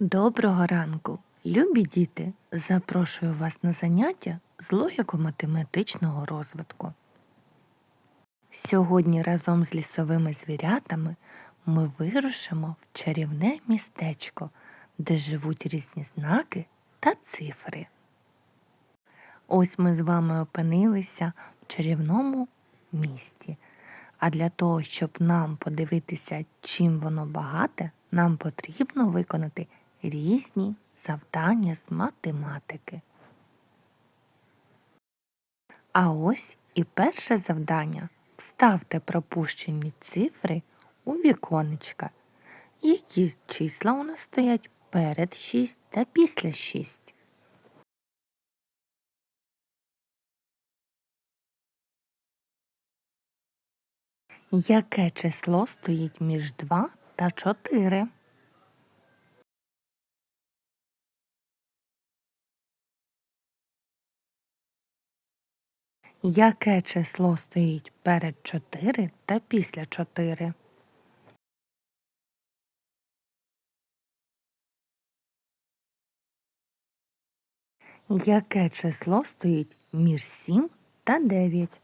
Доброго ранку, любі діти! Запрошую вас на заняття з логіко-математичного розвитку. Сьогодні разом з лісовими звірятами ми вирушимо в чарівне містечко, де живуть різні знаки та цифри. Ось ми з вами опинилися в чарівному місті. А для того, щоб нам подивитися, чим воно багате, нам потрібно виконати різні завдання з математики. А ось і перше завдання. Вставте пропущені цифри у віконечка. Які числа у нас стоять перед 6 та після 6? Яке число стоїть між 2 та 4? Яке число стоїть перед 4 та після 4? Яке число стоїть між 7 та 9?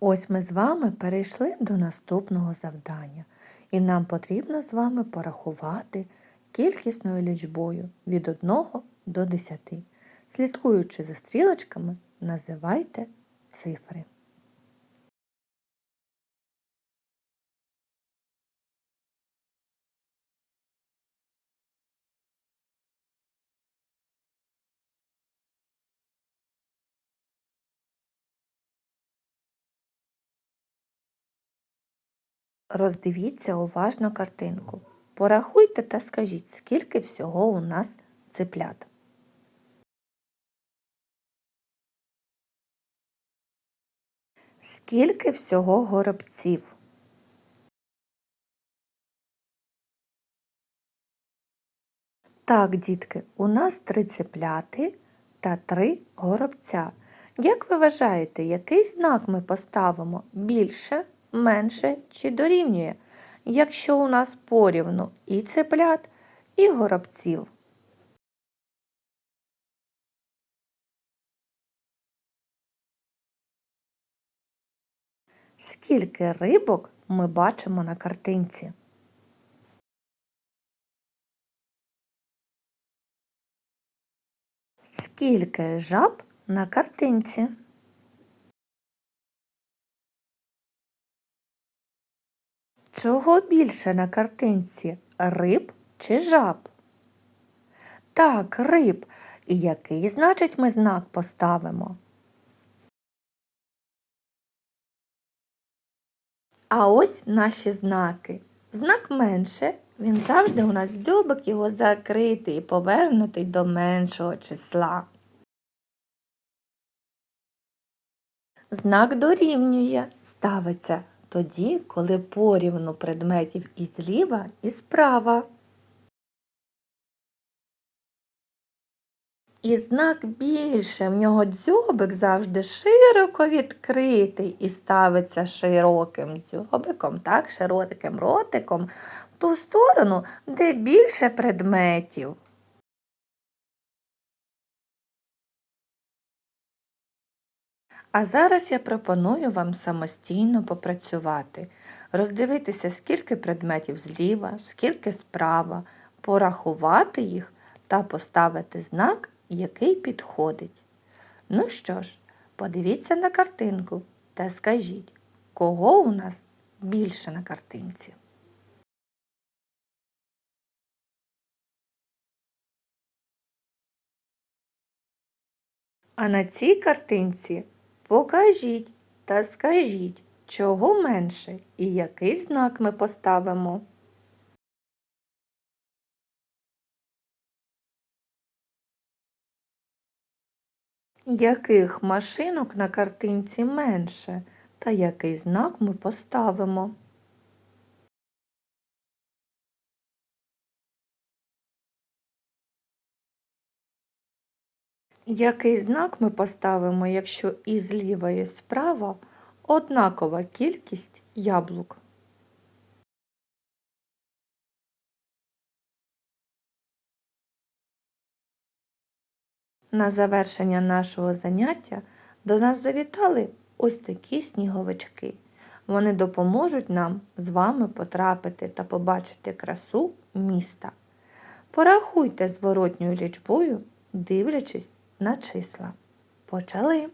Ось ми з вами перейшли до наступного завдання, і нам потрібно з вами порахувати кількісною лічбою від 1 до 10. Слідкуючи за стрілочками, називайте цифри. Роздивіться уважно картинку. Порахуйте та скажіть, скільки всього у нас цеплят. Скільки всього горобців? Так, дітки, у нас три цепляти та три горобця. Як ви вважаєте, який знак ми поставимо більше, менше чи дорівнює, якщо у нас порівну і цеплят, і горобців? Скільки рибок ми бачимо на картинці? Скільки жаб на картинці? Чого більше на картинці риб чи жаб? Так, риб. І який, значить, ми знак поставимо? А ось наші знаки. Знак менше, він завжди у нас дзьобик його закритий і повернутий до меншого числа. Знак дорівнює ставиться тоді, коли порівну предметів і зліва, і справа. І знак більше, в нього дзьобик завжди широко відкритий і ставиться широким дзьобиком, так, широким ротиком в ту сторону, де більше предметів. А зараз я пропоную вам самостійно попрацювати, роздивитися, скільки предметів зліва, скільки справа, порахувати їх та поставити знак, який підходить. Ну що ж, подивіться на картинку та скажіть, кого у нас більше на картинці. А на цій картинці Покажіть та скажіть, чого менше і який знак ми поставимо. Яких машинок на картинці менше та який знак ми поставимо? Який знак ми поставимо, якщо і зліва, і справа однакова кількість яблук? На завершення нашого заняття до нас завітали ось такі сніговички. Вони допоможуть нам з вами потрапити та побачити красу міста. Порахуйте зворотньою лічбою, дивлячись на числа. Почали!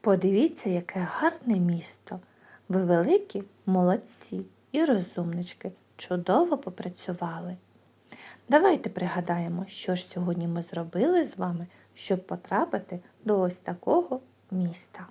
Подивіться, яке гарне місто. Ви великі молодці і розумнички. Чудово попрацювали. Давайте пригадаємо, що ж сьогодні ми зробили з вами, щоб потрапити до ось такого міста.